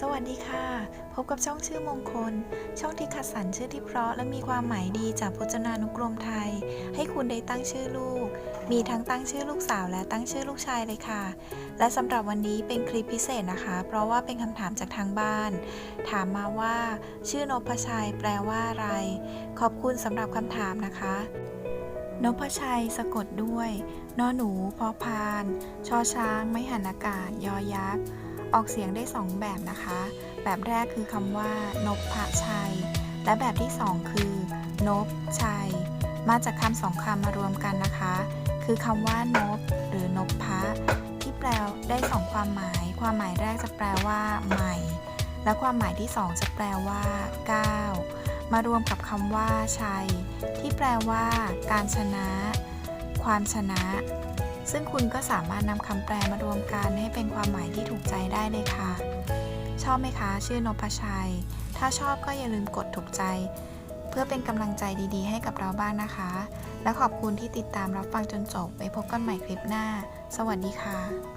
สวัสดีค่ะ พบกับช่องชื่อมงคล ช่องที่คัดสรรชื่อที่เพราะและมีความหมายดีจากพจนานุกรมไทย ให้คุณได้ตั้งชื่อลูก มีทั้งตั้งชื่อลูกสาวและตั้งชื่อลูกชายเลยค่ะ และสำหรับวันนี้เป็นคลิปพิเศษนะคะ เพราะว่าเป็นคำถามจากทางบ้าน ถามมาว่า ชื่อนพชัยแปลว่าอะไร ขอบคุณสำหรับคำถามนะคะนพชัยสะกดด้วยนอหนูพอพาน ชอช้าง ไม่หันอากาศ ยอยักษ์ ออกเสียงได้ 2 แบบนะคะ แบบแรกคือคำว่านพพะชัย และแบบที่ 2 คือนพชัย มาจากคำสองคำมารวมกันนะคะ คือคำว่านพหรือนพพะที่แปลได้สองความหมาย ความหมายแรกจะแปลว่าใหม่ และความหมายที่สองจะแปลว่าก้าวมารวมกับคำว่าชัย ที่แปลว่า การชนะ ความชนะ ซึ่งคุณก็สามารถนำคำแปลมารวมกันให้เป็นความหมายที่ถูกใจได้เลยค่ะ ชอบไหมคะ ชื่อนพชัย ถ้าชอบก็อย่าลืมกดถูกใจ เพื่อเป็นกำลังใจดีๆ ให้กับเราบ้างนะคะ และขอบคุณที่ติดตามรับฟังจนจบ ไว้พบกันใหม่คลิปหน้า สวัสดีค่ะ